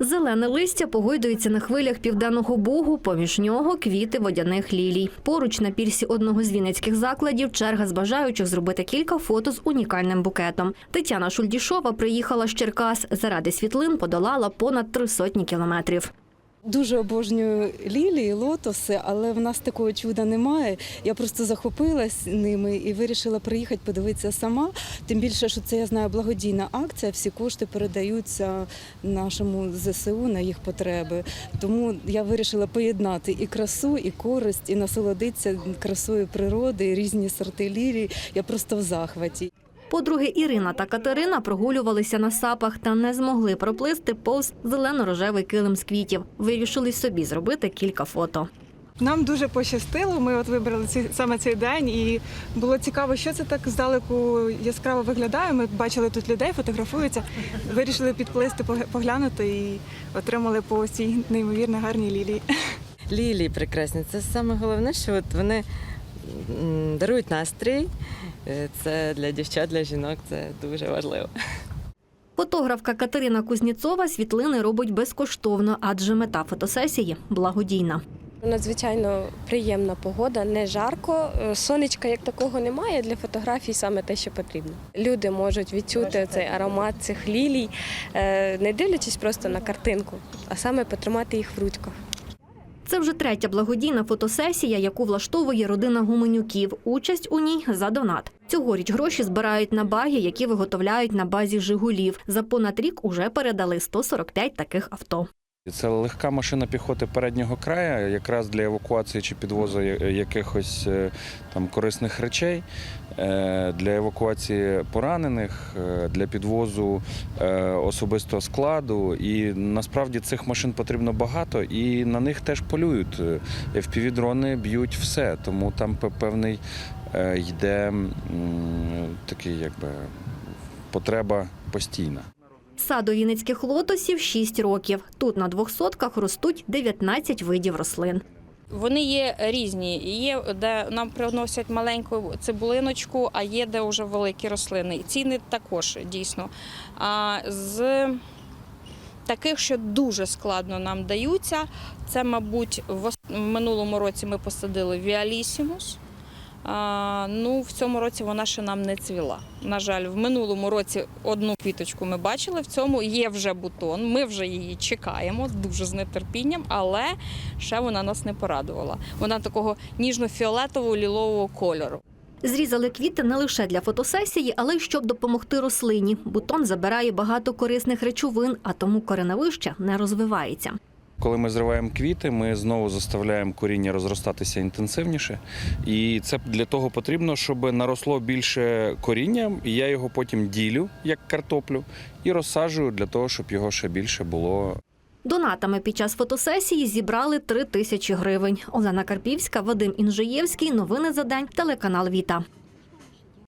Зелене листя погойдується на хвилях південного бугу, поміж нього квіти водяних лілій. Поруч на пірсі одного з вінницьких закладів черга з бажаючих зробити кілька фото з унікальним букетом. Тетяна Шульдішова приїхала з Черкас. Заради світлин подолала понад три сотні кілометрів. Дуже обожнюю лілії, лотоси, але в нас такого чуда немає. Я просто захопилась ними і вирішила приїхати подивитися сама. Тим більше, що це я знаю благодійна акція. Всі кошти передаються нашому ЗСУ на їх потреби. Тому я вирішила поєднати і красу, і користь, і насолодитися красою природи, і різні сорти лілій. Я просто в захваті. Подруги Ірина та Катерина прогулювалися на сапах та не змогли проплисти повз зелено-рожевий килим з квітів. Вирішили собі зробити кілька фото. Нам дуже пощастило. Ми от вибрали ці, саме цей день, і було цікаво, що це так здалеку яскраво виглядає. Ми бачили тут людей, фотографуються. Вирішили підплисти, поглянути і отримали по цій неймовірно гарній лілії. Лілії прекрасні. Це саме головне, що от вони дарують настрій. Е, Це для дівчат, для жінок це дуже важливо. Фотографка Катерина Кузніцова світлини робить безкоштовно, адже мета фотосесії благодійна. Надзвичайно приємна погода, не жарко. Е, Сонечка як такого немає. Для фотографій саме те, що потрібно. Люди можуть відчути цей аромат цих лілій, е, не дивлячись просто на картинку, а саме потримати їх в ручках. Це вже третя благодійна фотосесія, яку влаштовує родина Гуменюків. Участь у ній за донат. Цьогоріч гроші збирають на баги, які виготовляють на базі Жигулів. За понад рік уже передали 145 таких авто. Це легка машина піхоти переднього краю, якраз для евакуації чи підвозу якихось е, там корисних речей, е, для евакуації поранених, е, для підвозу особистого складу. І насправді цих машин потрібно багато, і на них теж полюють. FPV-дрони б'ють все, тому там певний йде такий, якби потреба постійна. Саду вінницьких лотосів 6 років. Тут на двох сотках ростуть 19 видів рослин. Вони є різні. Є, де нам приносять маленьку цибулиночку, а є де вже великі рослини. Ціни також дійсно. А з таких, що дуже складно нам даються, це, мабуть, в минулому році ми посадили Віалісімус. Ну, в цьому році вона ще нам не цвіла. На жаль, в минулому році одну квіточку ми бачили, в цьому є вже бутон. Ми вже її чекаємо дуже з нетерпінням, але ще вона нас не порадувала. Вона такого ніжно-фіолетового лілового кольору. Зрізали квіти не лише для фотосесії, але й щоб допомогти рослині. Бутон забирає багато корисних речовин, а тому кореневище не розвивається. Коли ми зриваємо квіти, ми знову заставляємо коріння розростатися інтенсивніше. І це для того потрібно, щоб наросло більше коріння, і я його потім ділю як картоплю і розсаджую для того, щоб його ще більше було Донатами під час фотосесії зібрали три тисячі гривень. Олена Карпівська, Вадим Інжиєвський. Новини за день. Телеканал Віта.